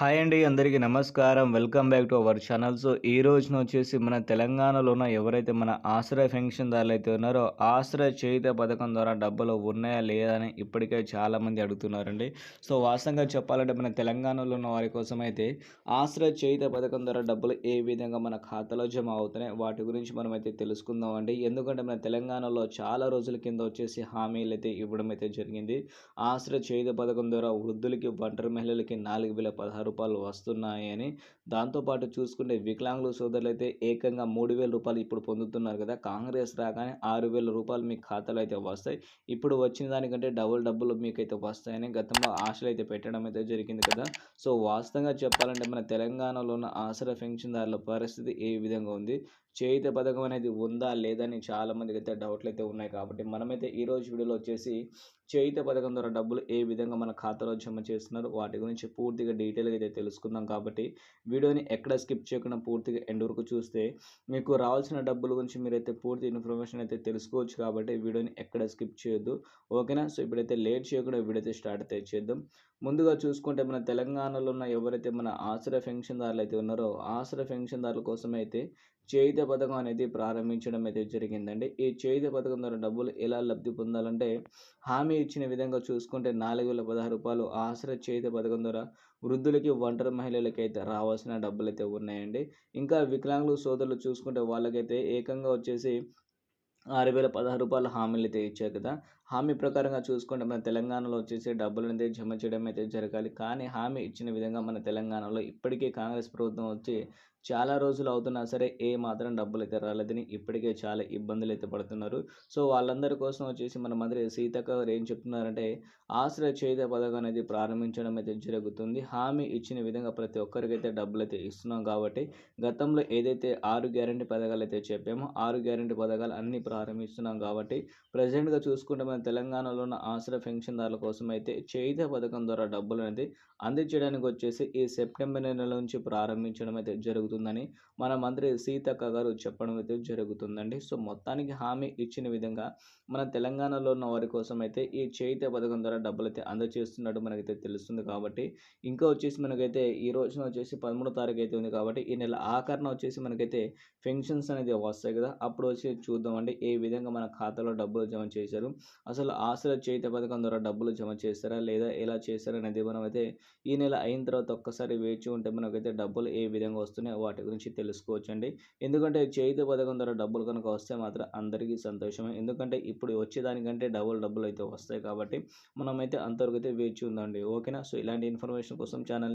Hi అండి అందరికీ నమస్కారం. Welcome back to our channel. So ఈ రోజున వచ్చేసి మన తెలంగాణలో ఉన్న ఎవరైతే మన ఆశ్రయ పెన్షన్దారులు అయితే ఉన్నారో ఆశ్రయ చేయుత పథకం ద్వారా డబ్బులు ఉన్నాయా లేదా అని ఇప్పటికే చాలామంది అడుగుతున్నారండి. సో వాస్తవంగా చెప్పాలంటే మన తెలంగాణలో ఉన్న వారి కోసం అయితే ఆశ్రయ చేయుత పథకం ద్వారా డబ్బులు ఏ విధంగా మన ఖాతాలో జమ అవుతున్నాయి వాటి గురించి మనం అయితే తెలుసుకుందాం అండి. ఎందుకంటే మన తెలంగాణలో చాలా రోజుల కింద వచ్చేసి హామీలు అయితే ఇవ్వడం అయితే జరిగింది. ఆశ్రయ చేయుత పథకం ద్వారా వృద్ధులకి ఒంటరి మహిళలకి నాలుగు వేల పదహారు రూపాయలు వస్తున్నాయి అని. దాంతోపాటు చూసుకుంటే వికలాంగుల సోదరులు అయితే ఏకంగా మూడు వేల రూపాయలు ఇప్పుడు పొందుతున్నారు కదా. కాంగ్రెస్ రాగానే ఆరు వేల రూపాయలు మీ ఖాతాలో అయితే వస్తాయి. ఇప్పుడు వచ్చిన దానికంటే డబుల్ డబ్బులు మీకైతే వస్తాయని గతంలో ఆశలు అయితే పెట్టడం అయితే జరిగింది కదా. సో వాస్తవంగా చెప్పాలంటే మన తెలంగాణలో ఉన్న ఆసరా పెన్షన్దారుల పరిస్థితి ఏ విధంగా ఉంది? చేయిత పథకం అనేది ఉందా లేదని చాలామందికి అయితే డౌట్లు అయితే ఉన్నాయి కాబట్టి మనమైతే ఈరోజు వీడియోలో వచ్చేసి చేయిత పథకం ద్వారా డబ్బులు ఏ విధంగా మన ఖాతాలో జమ చేస్తున్నారు వాటి గురించి పూర్తిగా డీటెయిల్గా అయితే తెలుసుకుందాం కాబట్టి వీడియోని ఎక్కడ స్కిప్ చేయకుండా పూర్తిగా ఎండ్ వరకు చూస్తే మీకు రావాల్సిన డబ్బుల గురించి మీరైతే పూర్తి ఇన్ఫర్మేషన్ అయితే తెలుసుకోవచ్చు కాబట్టి వీడియోని ఎక్కడ స్కిప్ చేయొద్దు. ఓకేనా? సో ఇప్పుడైతే లేట్ చేయకుండా వీడియో స్టార్ట్ అయితే చేద్దాం. ముందుగా చూసుకుంటే మన తెలంగాణలో ఉన్న ఎవరైతే మన ఆశ్రయ పెన్షన్దారులు అయితే ఉన్నారో ఆశ్రయ పెన్షన్దారుల కోసం అయితే చేయుత పథకం అనేది ప్రారంభించడం అయితే జరిగిందండి. ఈ చేయుత పథకం ద్వారా డబ్బులు ఎలా లబ్ధి పొందాలంటే హామీ ఇచ్చిన విధంగా చూసుకుంటే నాలుగు వేల పదహారు రూపాయలు ఆసరా చేత పథకం ద్వారా వృద్ధులకి ఒంటరి మహిళలకి అయితే రావాల్సిన డబ్బులు అయితే ఉన్నాయండి. ఇంకా వికలాంగులు సోదరులు చూసుకుంటే వాళ్ళకైతే ఏకంగా వచ్చేసి ఆరు వేల పదహారు రూపాయల హామీలు అయితే ఇచ్చారు కదా. హామీ ప్రకారంగా చూసుకుంటే మన తెలంగాణలో వచ్చేసి డబ్బులు అనేది జమ చేయడం అయితే జరగాలి. కానీ హామీ ఇచ్చిన విధంగా మన తెలంగాణలో ఇప్పటికే కాంగ్రెస్ ప్రభుత్వం వచ్చి చాలా రోజులు అవుతున్నా సరే ఏ మాత్రం డబ్బులు అయితే రాలేదని ఇప్పటికే చాలా ఇబ్బందులు అయితే పడుతున్నారు. సో వాళ్ళందరి కోసం వచ్చేసి మన మంత్రి సీతక్క గారు ఏం చెప్తున్నారంటే ఆశ్రయ చేత పథకం అనేది ప్రారంభించడం అయితే జరుగుతుంది. హామీ ఇచ్చిన విధంగా ప్రతి ఒక్కరికైతే డబ్బులు అయితే ఇస్తున్నాం కాబట్టి గతంలో ఏదైతే ఆరు గ్యారంటీ పథకాలు అయితే చెప్పామో ఆరు గ్యారంటీ పథకాలు అన్నీ ప్రారంభిస్తున్నాం కాబట్టి ప్రజెంట్గా చూసుకుంటే మన తెలంగాణలో ఉన్న ఆశ్రయ పెన్షన్దారుల కోసం అయితే చేయుత పథకం ద్వారా డబ్బులు అనేది అందించడానికి వచ్చేసి ఈ సెప్టెంబర్ నెల నుంచి ప్రారంభించడం అయితే జరుగుతుందని మన మంత్రి సీతక్క గారు చెప్పడం అయితే జరుగుతుందండి. సో మొత్తానికి హామీ ఇచ్చిన విధంగా మన తెలంగాణలో ఉన్న వారి కోసం అయితే ఈ చేయుత పథకం ద్వారా డబ్బులు అయితే అందజేస్తున్నట్టు మనకైతే తెలుస్తుంది కాబట్టి ఇంకా వచ్చేసి మనకైతే ఈ రోజున వచ్చేసి పదమూడో తారీఖు అయితే ఉంది కాబట్టి ఈ నెల ఆఖరణ వచ్చేసి మనకైతే పెన్షన్స్ అనేది వస్తాయి కదా అప్పుడు వచ్చి చూద్దామండి. ఏ విధంగా మన ఖాతాలో డబ్బులు జమ చేశారు అసలు ఆశల చేత పథకం ద్వారా డబ్బులు జమ చేస్తారా లేదా ఎలా చేస్తారా అనేది మనం అయితే ఈ నెల అయిన తర్వాత ఒక్కసారి వేచి ఉంటే మనకైతే డబ్బులు ఏ విధంగా వస్తున్నాయో వాటి గురించి తెలుసుకోవచ్చండి. ఎందుకంటే చేయుత పథకం ద్వారా డబ్బులు కనుక వస్తే మాత్రం అందరికీ సంతోషమే. ఎందుకంటే ఇప్పుడు వచ్చేదానికంటే డబుల్ డబ్బులు అయితే వస్తాయి కాబట్టి మనమైతే అంతవరకు అయితే వేచి ఉందండి. ఓకేనా? సో ఇలాంటి ఇన్ఫర్మేషన్ కోసం ఛానల్